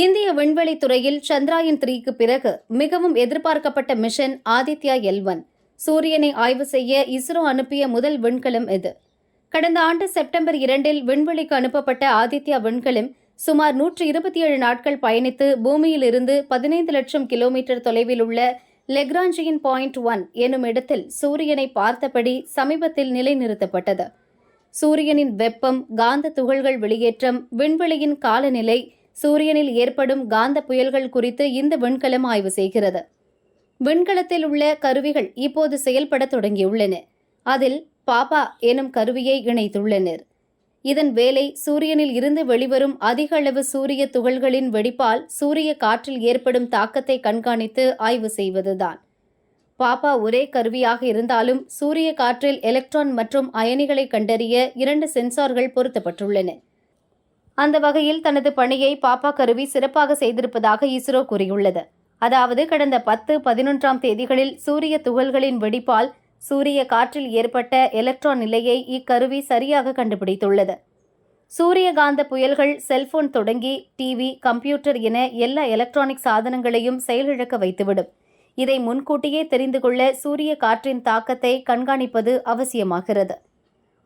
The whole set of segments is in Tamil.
இந்திய விண்வெளி துறையில் சந்திராயன் த்ரீக்கு பிறகு மிகவும் எதிர்பார்க்கப்பட்ட மிஷன் ஆதித்யா எல் ஒன். சூரியனை ஆய்வு செய்ய இஸ்ரோ அனுப்பிய முதல் விண்கலம் இது. கடந்த ஆண்டு செப்டம்பர் இரண்டில் விண்வெளிக்கு அனுப்பப்பட்ட ஆதித்யா விண்கலம் சுமார் நூற்று இருபத்தி ஏழு நாட்கள் பயணித்து பூமியிலிருந்து பதினைந்து லட்சம் கிலோமீட்டர் தொலைவில் உள்ள லெக்ராஞ்சியின் பாயிண்ட் ஒன் எனும் இடத்தில் சூரியனை பார்த்தபடி சமீபத்தில் நிலைநிறுத்தப்பட்டது. சூரியனின் வெப்பம் காந்த துகள்கள் வெளியேற்றம் விண்வெளியின் காலநிலை சூரியனில் ஏற்படும் காந்த புயல்கள் குறித்து இந்த விண்கலம் ஆய்வு செய்கிறது. விண்கலத்தில் உள்ள கருவிகள் இப்போது செயல்பட தொடங்கியுள்ளன. அதில் பாபா எனும் கருவியை இணைத்துள்ளனர். இதன் வேலை சூரியனில் இருந்து வெளிவரும் அதிக அளவு சூரிய துகள்களின் வெடிப்பால் சூரிய காற்றில் ஏற்படும் தாக்கத்தை கண்காணித்து ஆய்வு செய்வதுதான். பாப்பா ஒரே கருவியாக இருந்தாலும் சூரிய காற்றில் எலக்ட்ரான் மற்றும் அயனிகளை கண்டறிய இரண்டு சென்சார்கள் பொருத்தப்பட்டுள்ளன. அந்த வகையில் தனது பணியை பாப்பா கருவி சிறப்பாக செய்திருப்பதாக இஸ்ரோ கூறியுள்ளது. அதாவது கடந்த பத்து பதினொன்றாம் தேதிகளில் சூரிய துகள்களின் வெடிப்பால் சூரிய காற்றில் ஏற்பட்ட எலக்ட்ரான் நிலையை இக்கருவி சரியாக கண்டுபிடித்துள்ளது. சூரிய காந்த புயல்கள் செல்போன் தொடங்கி டிவி கம்ப்யூட்டர் என எல்லா எலக்ட்ரானிக் சாதனங்களையும் செயலிழக்க வைத்துவிடும். இதை முன்கூட்டியே தெரிந்து கொள்ள சூரிய காற்றின் தாக்கத்தை கண்காணிப்பது அவசியமாகிறது.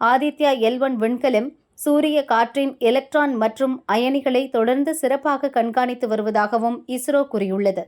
ஆதித்யா எல் ஒன் விண்கலம் சூரிய காற்றின் எலக்ட்ரான் மற்றும் அயனிகளை தொடர்ந்து சிறப்பாக கண்காணித்து வருவதாகவும் இஸ்ரோ கூறியுள்ளது.